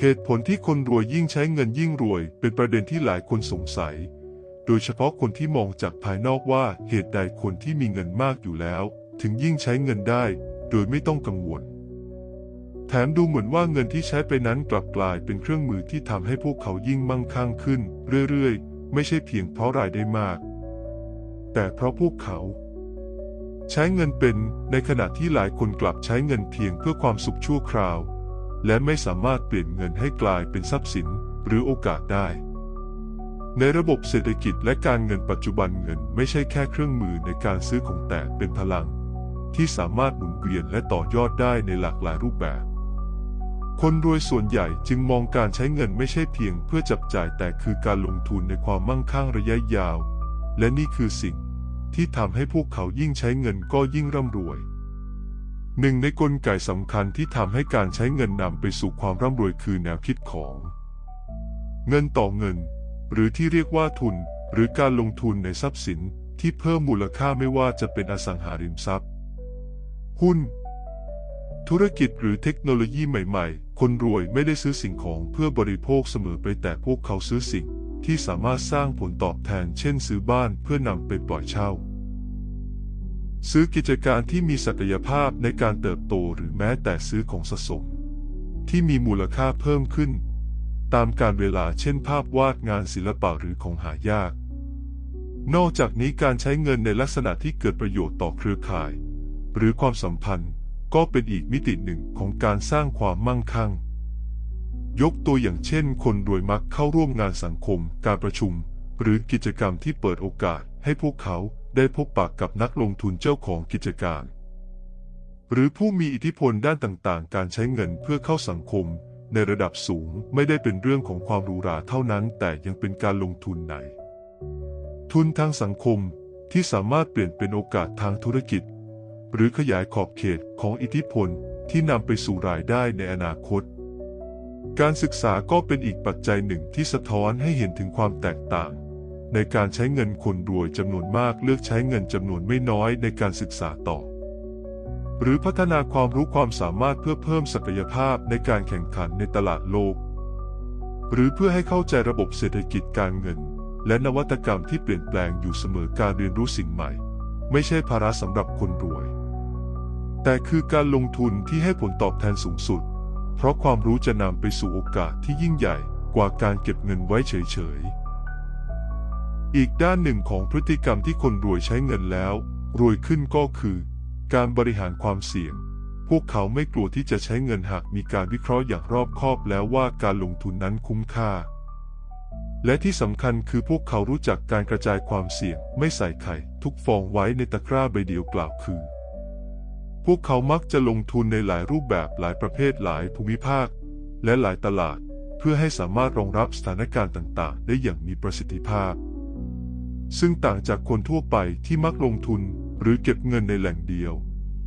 เหตุผลที่คนรวยยิ่งใช้เงินยิ่งรวย เป็นประเด็นที่หลายคนสงสัย โดยเฉพาะคนที่มองจากภายนอกว่าเหตุใดคนที่มีเงินมากอยู่แล้ว ถึงยิ่งใช้เงินได้ โดยไม่ต้องกังวล แถมดูเหมือนว่าเงินที่ใช้ไปนั้นกลับกลายเป็นเครื่องมือที่ทำให้พวกเขายิ่งมั่งคั่งขึ้น เรื่อยๆ ไม่ใช่เพียงเพราะรายได้มาก แต่เพราะพวกเขา ใช้เงินเป็น ในขณะที่หลายคนกลับใช้เงินเพียงเพื่อความสุขชั่วคราว และไม่สามารถเปลี่ยนเงินให้กลายเป็นทรัพย์สินหรือโอกาสได้ ในระบบเศรษฐกิจและการเงินปัจจุบันเงินไม่ใช่แค่เครื่องมือในการซื้อของแต่เป็นพลัง ที่สามารถหมุนเวียนและต่อยอดได้ในหลากหลายรูปแบบ คนรวยส่วนใหญ่จึงมองการใช้เงินไม่ใช่เพียงเพื่อจับจ่ายแต่คือการลงทุนในความมั่งคั่งระยะยาว และนี่คือสิ่ง ที่ทำให้พวกเขายิ่งใช้เงินก็ยิ่งร่ำรวย หนึ่งในกลไกสำคัญที่ทำให้การใช้เงินนำไปสู่ความร่ำรวยคือแนวคิดของ เงินต่อเงิน หรือที่เรียกว่าทุน หรือการลงทุนในทรัพย์สินที่เพิ่มมูลค่าไม่ว่าจะเป็นอสังหาริมทรัพย์ หุ้น ธุรกิจหรือเทคโนโลยีใหม่ ๆ คนรวยไม่ได้ซื้อสิ่งของเพื่อบริโภคเสมอไปแต่พวกเขาซื้อสิ่ง ที่สามารถสร้างผลตอบแทนเช่นซื้อบ้านเพื่อนำไปปล่อยเช่า ซื้อกิจการที่มีศักยภาพในการเติบโตหรือแม้แต่ซื้อของสะสม ที่มีมูลค่าเพิ่มขึ้น ตามการเวลาเช่นภาพวาดงานศิลปะหรือของหายาก นอกจากนี้การใช้เงินในลักษณะที่เกิดประโยชน์ต่อเครือข่าย หรือความสัมพันธ์ก็เป็นอีกมิติหนึ่งของการสร้างความมั่งคั่ง ยกตัวอย่างเช่น คนรวยมักเข้าร่วมงานสังคม การประชุม หรือกิจกรรมที่เปิดโอกาสให้พวกเขาได้พบปะกับนักลงทุนเจ้าของกิจการ หรือผู้มีอิทธิพลด้านต่างๆ การใช้เงินเพื่อเข้าสังคม ในระดับสูงไม่ได้เป็นเรื่องของความหรูหราเท่านั้น แต่ยังเป็นการลงทุนในทุนทางสังคมที่สามารถเปลี่ยนเป็นโอกาสทางธุรกิจ หรือขยายขอบเขตของอิทธิพลที่นำไปสู่รายได้ในอนาคต การศึกษาก็เป็นอีกปัจจัยหนึ่งที่สะท้อนให้เห็นถึงความแตกต่าง ในการใช้เงินคนรวยจำนวนมากเลือกใช้เงินจำนวนไม่น้อยในการศึกษาต่อ หรือพัฒนาความรู้ความสามารถเพื่อเพิ่มศักยภาพในการแข่งขันในตลาดโลก หรือเพื่อให้เข้าใจระบบเศรษฐกิจการเงิน และนวัตกรรมที่เปลี่ยนแปลงอยู่เสมอการเรียนรู้สิ่งใหม่ ไม่ใช่ภาระสำหรับคนรวย แต่คือการลงทุนที่ให้ผลตอบแทนสูงสุด เพราะความรู้จะนำไปสู่โอกาสที่ยิ่งใหญ่กว่าการเก็บเงินไว้เฉยๆ อีกด้านหนึ่งของพฤติกรรมที่คนรวยใช้เงินแล้ว รวยขึ้นก็คือ การบริหารความเสี่ยง พวกเขาไม่กลัวที่จะใช้เงินหากมีการวิเคราะห์อย่างรอบคอบแล้วว่าการลงทุนนั้นคุ้มค่า และที่สำคัญคือพวกเขารู้จักการกระจายความเสี่ยง ไม่ใส่ไข่ ทุกฟองไว้ในตะกร้าใบเดียวกล่าวคือ พวกเขามักจะลงทุนในหลายรูปแบบหลายประเภทหลายภูมิภาค และหลายตลาด เพื่อให้สามารถรองรับสถานการณ์ต่างๆ ได้อย่างมีประสิทธิภาพ ซึ่งต่างจากคนทั่วไปที่มักลงทุนหรือเก็บเงินในแหล่งเดียว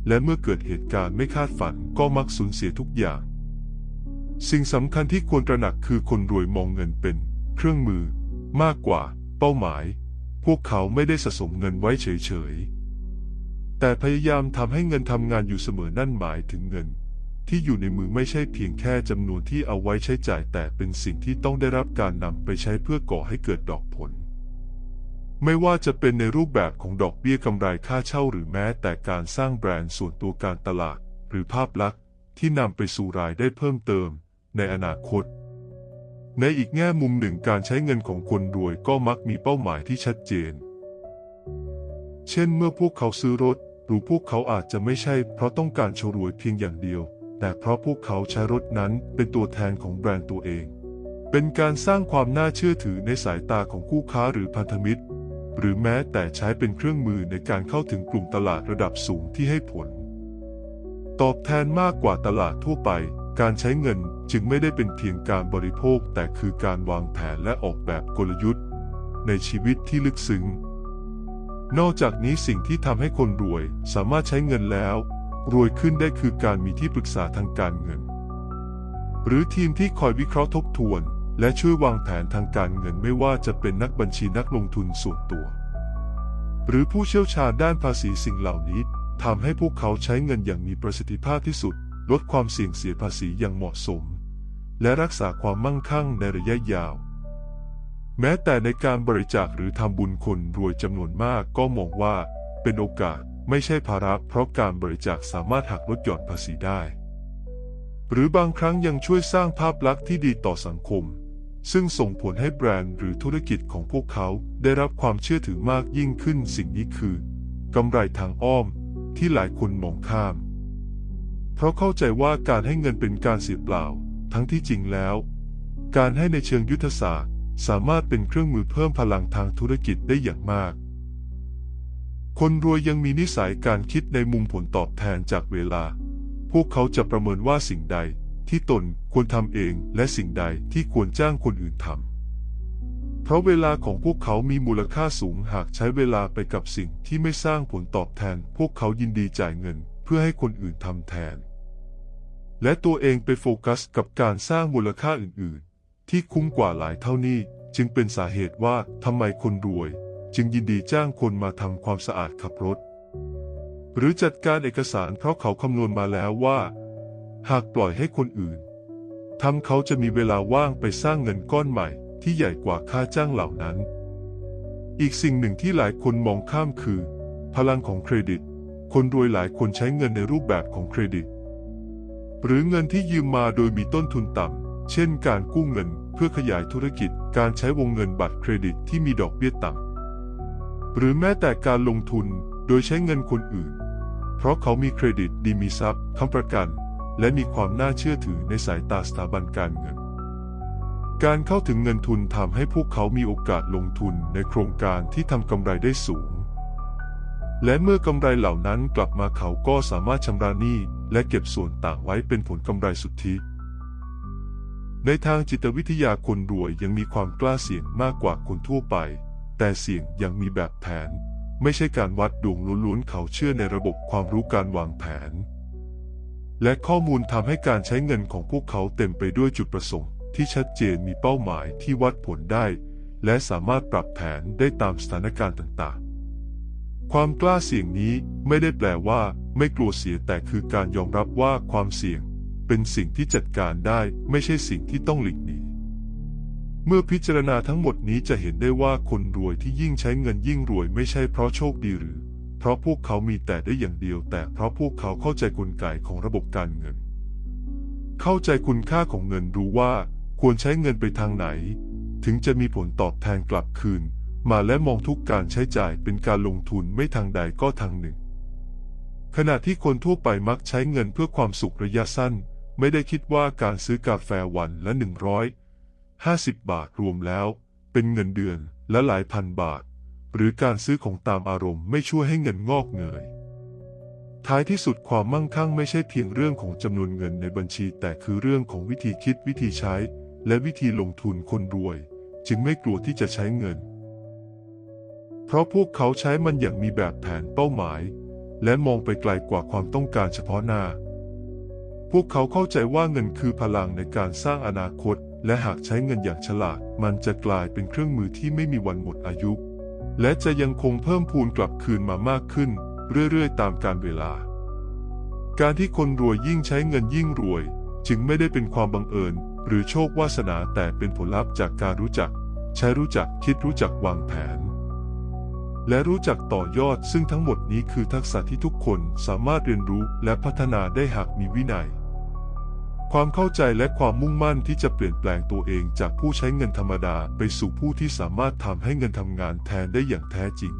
และเมื่อเกิดเหตุการณ์ไม่คาดฝันก็มักสูญเสียทุกอย่าง สิ่งสำคัญที่ควรตระหนักคือคนรวยมองเงินเป็น เครื่องมือ มากกว่า เป้าหมาย พวกเขาไม่ได้สะสมเงินไว้เฉยๆ แต่พยายามทำให้เงินทำงานอยู่เสมอนั่นหมายถึงเงิน ที่อยู่ในมือไม่ใช่เพียงแค่จำนวนที่เอาไว้ใช้จ่ายแต่เป็นสิ่งที่ต้องได้รับการนำไปใช้เพื่อก่อให้เกิดดอกผล ไม่ว่าจะเป็นในรูปแบบของดอกเบี้ยกำไรค่าเช่าหรือแม้แต่การสร้างแบรนด์ส่วนตัวการตลาด หรือภาพลักษณ์ที่นำไปสู่รายได้เพิ่มเติม ในอนาคต ในอีกแง่มุมหนึ่งการใช้เงินของคนรวยก็มักมีเป้าหมายที่ชัดเจน เช่นเมื่อพวกเขาซื้อรถ รือพวกเขาอาจจะไม่ใช่เพราะต้องการโชว์รวยเพียงอย่างเดียว แต่เพราะพวกเขาใช้รถนั้นเป็นตัวแทนของแบรนด์ตัวเอง เป็นการสร้างความน่าเชื่อถือในสายตาของคู่ค้าหรือพันธมิตร หรือแม้แต่ใช้เป็นเครื่องมือในการเข้าถึงกลุ่มตลาดระดับสูงที่ให้ผล ตอบแทนมากกว่าตลาดทั่วไป การใช้เงินจึงไม่ได้เป็นเพียงการบริโภค แต่คือการวางแผนและออกแบบกลยุทธ์ ในชีวิตที่ลึกซึ้ง นอกจากนี้สิ่งที่ทำให้คนรวยสามารถใช้เงินแล้ว รวยขึ้นได้คือการมีที่ปรึกษาทางการเงิน หรือทีมที่คอยวิเคราะห์ทบทวน และช่วยวางแผนทางการเงินไม่ว่าจะเป็นนักบัญชีนักลงทุนส่วนตัว หรือผู้เชี่ยวชาญด้านภาษีสิ่งเหล่านี้ทำให้พวกเขาใช้เงินอย่างมีประสิทธิภาพที่สุด ลดความเสี่ยงเสียภาษีอย่างเหมาะสม และรักษาความมั่งคั่งในระยะยาว แม้แต่ในการบริจาคหรือทำบุญคนรวยจำนวนมากก็มองว่า เป็นโอกาสไม่ใช่ภาระเพราะการบริจาคสามารถหักลดหย่อนภาษีได้ หรือบางครั้งยังช่วยสร้างภาพลักษณ์ที่ดีต่อสังคม ซึ่งส่งผลให้แบรนด์หรือธุรกิจของพวกเขาได้รับความเชื่อถือมากยิ่งขึ้นสิ่งนี้คือกำไรทางอ้อมที่หลายคนมองข้าม เพราะเข้าใจว่าการให้เงินเป็นการเสียเปล่า ทั้งที่จริงแล้ว การให้ในเชิงยุทธศาสตร์ สามารถเป็นเครื่องมือเพิ่มพลังทางธุรกิจได้อย่างมาก คนรวยยังมีนิสัยการคิดในมุมผลตอบแทนจากเวลา พวกเขาจะประเมินว่าสิ่งใดที่ตนควรทำเองและสิ่งใดที่ควรจ้างคนอื่นทำ เพราะเวลาของพวกเขามีมูลค่าสูงหากใช้เวลาไปกับสิ่งที่ไม่สร้างผลตอบแทน พวกเขายินดีจ่ายเงินเพื่อให้คนอื่นทำแทน และตัวเองไปโฟกัสกับการสร้างมูลค่าอื่น ที่คุ้มกว่าหลายเท่านี้ จึงเป็นสาเหตุว่าทำไมคนรวย จึงยินดีจ้างคนมาทำความสะอาดขับรถ หรือจัดการเอกสารเพราะเขาคำนวณมาแล้วว่า หากปล่อยให้คนอื่นทำเขาจะมีเวลาว่างไปสร้างเงินก้อนใหม่ที่ใหญ่กว่าค่าจ้างเหล่านั้น อีกสิ่งหนึ่งที่หลายคนมองข้ามคือ พลังของเครดิต คนรวยหลายคนใช้เงินในรูปแบบของเครดิต หรือเงินที่ยืมมาโดยมีต้นทุนต่ำ เช่นการกู้เงินเพื่อขยายธุรกิจ การใช้วงเงินบัตรเครดิตที่มีดอกเบี้ยต่ำ หรือแม้แต่การลงทุนโดยใช้เงินคนอื่น เพราะเขามีเครดิตดีมีทรัพย์ค้ำประกัน และมีความน่าเชื่อถือในสายตาสถาบันการเงิน การเข้าถึงเงินทุนทำให้พวกเขามีโอกาสลงทุนในโครงการที่ทำกำไรได้สูง และเมื่อกำไรเหล่านั้นกลับมาเขาก็สามารถชำระหนี้และเก็บส่วนต่างไว้เป็นผลกำไรสุทธิ ในทางจิตวิทยาคนรวยยังมีความกล้าเสี่ยงมากกว่าคนทั่วไป แต่เสี่ยงยังมีแบบแผน ไม่ใช่การวัดดวงล้วนๆเขาเชื่อในระบบความรู้การวางแผน และข้อมูลทำให้การใช้เงินของพวกเขาเต็มไปด้วยจุดประสงค์ ที่ชัดเจนมีเป้าหมายที่วัดผลได้ และสามารถปรับแผนได้ตามสถานการณ์ต่างๆ ความกล้าเสี่ยงนี้ไม่ได้แปลว่า ไม่กลัวเสียแต่คือการยอมรับว่าความเสี่ยง เป็นสิ่งที่จัดการได้ไม่ใช่สิ่งที่ต้องหลีกหนีเมื่อพิจารณาทั้งหมดนี้จะเห็นได้ว่าคนรวยที่ยิ่งใช้เงินยิ่งรวยไม่ใช่เพราะโชคดีหรือ เพราะพวกเขามีแต่ได้อย่างเดียว แต่เพราะพวกเขาเข้าใจกลไกของระบบการเงิน เข้าใจคุณค่าของเงินรู้ว่าควรใช้เงินไปทางไหน ถึงจะมีผลตอบแทนกลับคืน มาและมองทุกการใช้จ่ายเป็นการลงทุนไม่ทางใดก็ทางหนึ่ง ขณะที่คนทั่วไปมักใช้เงินเพื่อความสุขระยะสั้น ไม่ได้คิดว่าการซื้อกาแฟวันละหนึ่งร้อยห้าสิบบาทรวมแล้ว เป็นเงินเดือนและหลายพันบาท หรือการซื้อของตามอารมณ์ไม่ช่วยให้เงินงอกเงย ท้ายที่สุดความมั่งคั่งไม่ใช่เพียงเรื่องของจำนวนเงินในบัญชี แต่คือเรื่องของวิธีคิดวิธีใช้ และวิธีลงทุนคนรวย จึงไม่กลัวที่จะใช้เงิน เพราะพวกเขาใช้มันอย่างมีแบบแผนเป้าหมาย และมองไปไกลกว่าความต้องการเฉพาะหน้า พวกเขาเข้าใจว่าเงินคือพลังในการสร้างอนาคต และหากใช้เงินอย่างฉลาด มันจะกลายเป็นเครื่องมือที่ไม่มีวันหมดอายุ และจะยังคงเพิ่มพูนกลับคืนมามากขึ้น เรื่อยๆ ตามกาลเวลา การที่คนรวยยิ่งใช้เงินยิ่งรวย จึงไม่ได้เป็นความบังเอิญ หรือโชควาสนาแต่เป็นผลลัพธ์จากการรู้จัก ใช้รู้จักคิดรู้จักวางแผน และรู้จักต่อยอดซึ่งทั้งหมดนี้คือทักษะที่ทุกคนสามารถเรียนรู้และพัฒนาได้หากมีวินัย ความเข้าใจและความมุ่งมั่นที่จะเปลี่ยนแปลงตัวเองจากผู้ใช้เงินธรรมดาไปสู่ผู้ที่สามารถทำให้เงินทำงานแทนได้อย่างแท้จริง